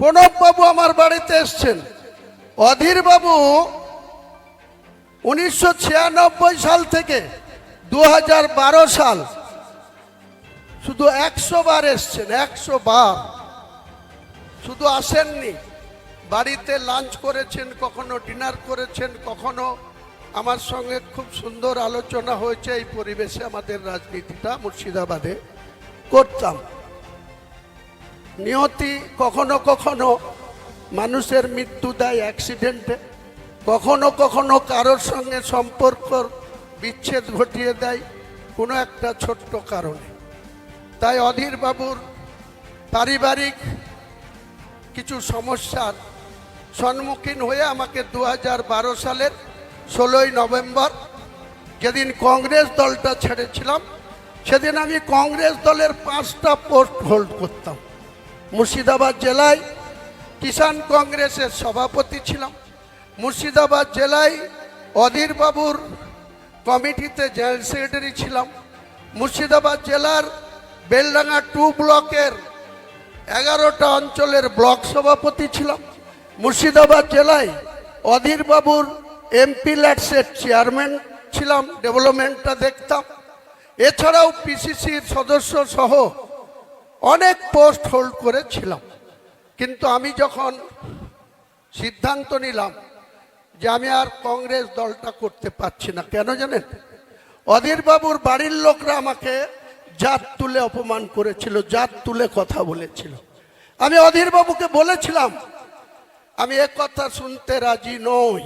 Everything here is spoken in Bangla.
প্রণববাবু আমার বাড়িতে এসছেন। অধীরবাবু উনিশশো ছিয়ানব্বই সাল থেকে দু হাজার বারো সাল শুধু একশো বার এসছেন, একশো বার। শুধু আসেননি, বাড়িতে লাঞ্চ করেছেন, কখনো ডিনার করেছেন, কখনো আমার সঙ্গে খুব সুন্দর আলোচনা হয়েছে এই পরিবেশে আমাদের রাজনীতিটা মুর্শিদাবাদে করতাম। নিয়তি কখনো কখনো মানুষের মৃত্যু দেয় অ্যাক্সিডেন্টে কখনো কখনো কারোর সঙ্গে সম্পর্ক বিচ্ছেদ ঘটিয়ে দেয় কোনো একটা ছোট্ট কারণে। তাই অধীর বাবুর পারিবারিক কিছু সমস্যার সম্মুখীন হয়ে আমাকে দু হাজার বারো সালের ষোলোই নভেম্বর যেদিন কংগ্রেস দলটা ছেড়েছিলাম, সেদিন আমি কংগ্রেস দলের পাঁচটা পোস্ট হোল্ড করতাম। মুর্শিদাবাদ জেলায় কিষাণ কংগ্রেসের সভাপতি ছিলাম। মুর্শিদাবাদ জেলায় অধীর বাবুর কমিটিতে জেনারেল সেক্রেটারি ছিলাম। মুর্শিদাবাদ জেলার বেলডাঙ্গা টু ব্লকের এগারোটা অঞ্চলের ব্লক সভাপতি ছিলাম। মুর্শিদাবাদ জেলায় অধীর বাবুর এমপি ল্যাটসের চেয়ারম্যান ছিলাম, ডেভেলপমেন্টটা দেখতাম। এছাড়াও পিসিসির সদস্য সহ অনেক পোস্ট হোল্ড করেছিলাম। কিন্তু আমি যখন সিদ্ধান্ত নিলাম যে আমি আর কংগ্রেস দলটা করতে পারছি না, কেন জানেন? অধীর বাবুর বাড়ির লোকরা আমাকে জাত তুলে অপমান করেছিল, জাত তুলে কথা বলেছিল। আমি অধীর বাবুকে বলেছিলাম, আমি এ কথা শুনতে রাজি নই।